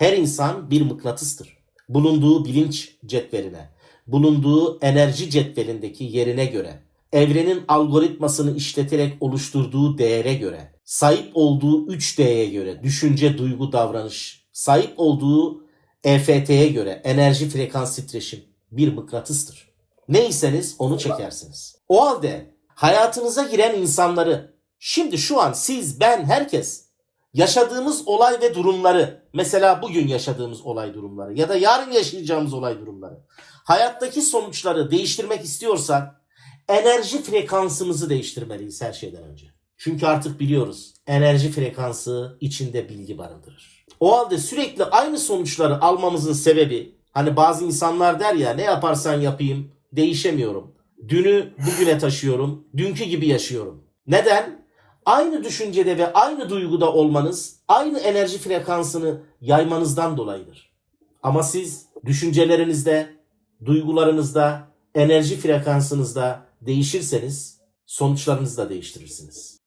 Her insan bir mıknatıstır. Bulunduğu bilinç cetveline, bulunduğu enerji cetvelindeki yerine göre, evrenin algoritmasını işleterek oluşturduğu değere göre, sahip olduğu 3D'ye göre, düşünce, duygu, davranış, sahip olduğu EFT'ye göre, enerji, frekans, titreşim bir mıknatıstır. Neyseniz onu çekersiniz. O halde hayatınıza giren insanları, şimdi şu an siz, ben, herkes yaşadığımız olay ve durumları, mesela bugün yaşadığımız olay durumları ya da yarın yaşayacağımız olay durumları, hayattaki sonuçları değiştirmek istiyorsak enerji frekansımızı değiştirmeliyiz her şeyden önce. Çünkü artık biliyoruz enerji frekansı içinde bilgi barındırır. O halde sürekli aynı sonuçları almamızın sebebi hani bazı insanlar der ya ne yaparsan yapayım değişemiyorum. Dünü bugüne taşıyorum, dünkü gibi yaşıyorum. Neden? Aynı düşüncede ve aynı duyguda olmanız aynı enerji frekansını yaymanızdan dolayıdır. Ama siz düşüncelerinizde, duygularınızda, enerji frekansınızda değişirseniz sonuçlarınızı da değiştirirsiniz.